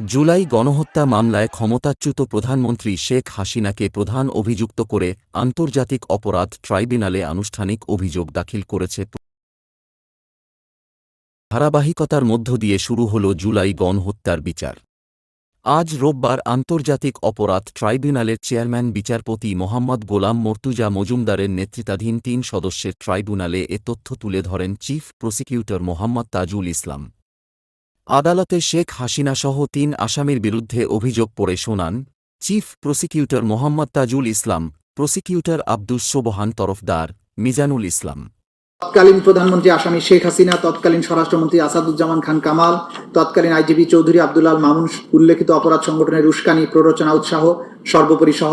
জুলাই গণহত্যা মামলায় ক্ষমতাচ্যুত প্রধানমন্ত্রী শেখ হাসিনাকে প্রধান অভিযুক্ত করে আন্তর্জাতিক অপরাধ ট্রাইব্যুনালে আনুষ্ঠানিক অভিযোগ দাখিল করেছে ধারাবাহিকতার মধ্য দিয়ে শুরু হল জুলাই গণহত্যার বিচার। আজ রোববার আন্তর্জাতিক অপরাধ ট্রাইব্যুনালের চেয়ারম্যান বিচারপতি মোহাম্মদ গোলাম মর্তুজা মজুমদারের নেতৃত্বাধীন তিন সদস্যের ট্রাইব্যুনালে এ তথ্য তুলে ধরেন চিফ প্রসিকিউটর মোহাম্মদ তাজুল ইসলাম। আদালতে শেখ হাসিনাসহ তিন আসামির বিরুদ্ধে অভিযোগ পড়ে শোনান chief prosecutor Mohammad Tajul Islam, prosecutor Abdus Sobhan Tarafdar, Mizanul Islam. তৎকালীন প্রধানমন্ত্রী আসামি শেখ হাসিনা, তৎকালীন স্বরাষ্ট্রমন্ত্রী আসাদুজ্জামান খান কামাল, তৎকালীন আইজিপি চৌধুরী আব্দুল্লাল মামুন উল্লেখিত অপরাধ সংগঠনের উস্কানি, প্ররোচনা, উৎসাহ, সর্বোপরি সহ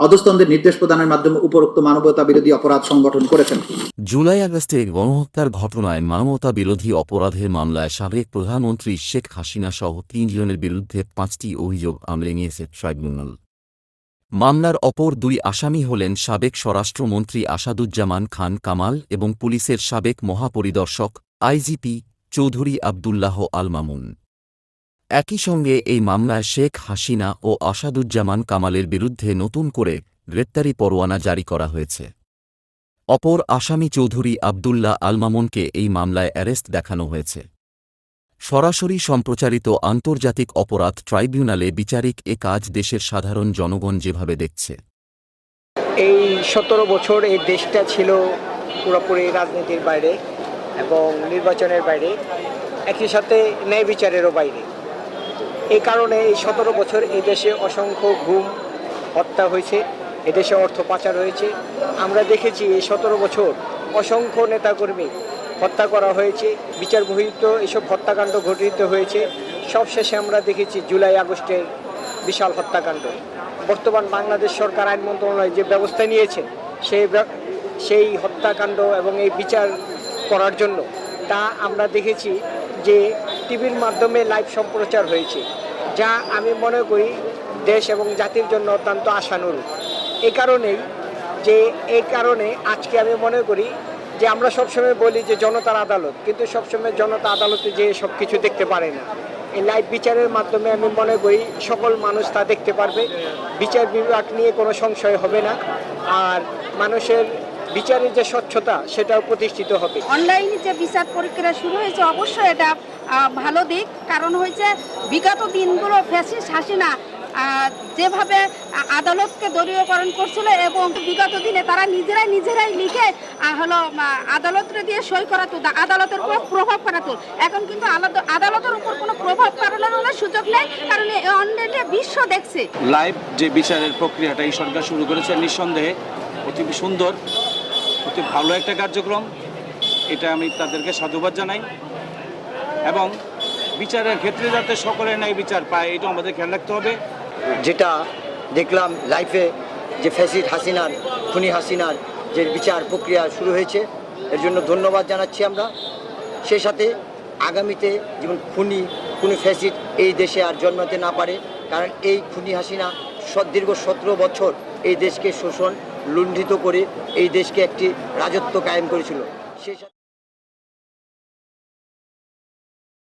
অধস্তনদের নির্দেশ প্রদানের মাধ্যমে উপরোক্ত মানবতা বিরোধী অপরাধ সংগঠন করেছেন। জুলাই আগস্টে গণহত্যার ঘটনায় মানবতা বিরোধী অপরাধের মামলায় সাবেক প্রধানমন্ত্রী শেখ হাসিনা সহ তিনজনের বিরুদ্ধে পাঁচটি অভিযোগ আমলে নিয়েছে ট্রাইব্যুনাল। মামলার অপর দুই আসামি হলেন সাবেক স্বরাষ্ট্রমন্ত্রী আসাদুজ্জামান খান কামাল এবং পুলিশের সাবেক মহাপরিদর্শক আইজিপি চৌধুরী আবদুল্লাহ আল মামুন। একই সঙ্গে এই মামলায় শেখ হাসিনা ও আসাদুজ্জামান কামালের বিরুদ্ধে নতুন করে গ্রেপ্তারি পরোয়ানা জারি করা হয়েছে। অপর আসামি চৌধুরী আবদুল্লাহ আলমামুনকে এই মামলায় অ্যারেস্ট দেখানো হয়েছে। সরাসরি সম্প্রচারিত আন্তর্জাতিক অপরাধ ট্রাইব্যুনালে বিচারিক এ কাজ দেশের সাধারণ জনগণ যেভাবে দেখছে। এই সতেরো বছর এই দেশটা ছিল পুরোপুরি রাজনীতির বাইরে এবং নির্বাচনের বাইরে, একই সাথে ন্যায় বিচারেরও বাইরে। এই কারণে এই সতেরো বছর এই দেশে অসংখ্য গুম, হত্যা হয়েছে এদেশে অর্থ পাচার হয়েছে। আমরা দেখেছি এই সতেরো বছর অসংখ্য নেতাকর্মী হত্যা করা হয়েছে, বিচার বহির্ভূত এসব হত্যাকাণ্ড ঘটিত হয়েছে। সবশেষে আমরা দেখেছি জুলাই আগস্টের বিশাল হত্যাকাণ্ড। বর্তমান বাংলাদেশ সরকার, আইন মন্ত্রণালয় যে ব্যবস্থা নিয়েছে, সেই সেই হত্যাকাণ্ড এবং এই বিচার করার জন্য, তা আমরা দেখেছি যে টিভির মাধ্যমে লাইভ সম্প্রচার হয়েছে, যা আমি মনে করি দেশ এবং জাতির জন্য অত্যন্ত আশানুরূপ। এই কারণেই যে এই কারণে আজকে আমি মনে করি যে, আমরা সবসময় বলি যে, জনতার আদালত, কিন্তু সবসময় জনতা আদালতে যে সব কিছু দেখতে পারে না। এই লাইভ বিচারের মাধ্যমে আমি মনে করি সকল মানুষ তা দেখতে পারবে। বিচার বিভাগ নিয়ে কোনো সংশয় হবে না। আর মানুষের বিচারের যে স্বচ্ছতা সেটাও প্রতিষ্ঠিত হবে। অনলাইনে যে বিচার প্রক্রিয়া শুরু হয়েছে অবশ্যই এটা ভালো দিক। কারণ হয়েছে বিগত দিনগুলো ফ্যাসিস হাসিনা যেভাবে আদালতকে দলীয়করণ করছিল এবং বিগত দিনে তারা নিজেরাই নিজেরাই লিখে হলো আদালতরে দিয়ে সই করাতো আদালতের উপর প্রভাব ফেলাতো এখন কিন্তু আলাদা- আদালতের উপর কোনো প্রভাব ফেলানোর সুযোগ নেই কারণ অনলাইনে বিশ্ব দেখছে। লাইভ যে বিচারের প্রক্রিয়াটা এই সরকার শুরু করেছে নিঃসন্দেহে অতি সুন্দর। অতি ভালো একটা কার্যক্রম। এটা আমি তাদেরকে সাধুবাদ জানাই। এবং বিচারের ক্ষেত্রে যাতে সকলের ন্যায় বিচার পায় এটা আমাদের খেয়াল রাখতে হবে। যেটা দেখলাম লাইফে যে ফ্যাসিড হাসিনার, খুনি হাসিনার যে বিচার প্রক্রিয়া শুরু হয়েছে, এর জন্য ধন্যবাদ জানাচ্ছি আমরা। সেই সাথে আগামীতে যেমন খুনি খুনি ফ্যাসিড এই দেশে আর জন্মাতে না পারে, কারণ এই খুনি হাসিনা দীর্ঘ সতেরো বছর এই দেশকে শোষণ লুণ্ঠিত করে এই দেশকে একটি রাজত্ব কায়েম করেছিল। সাথে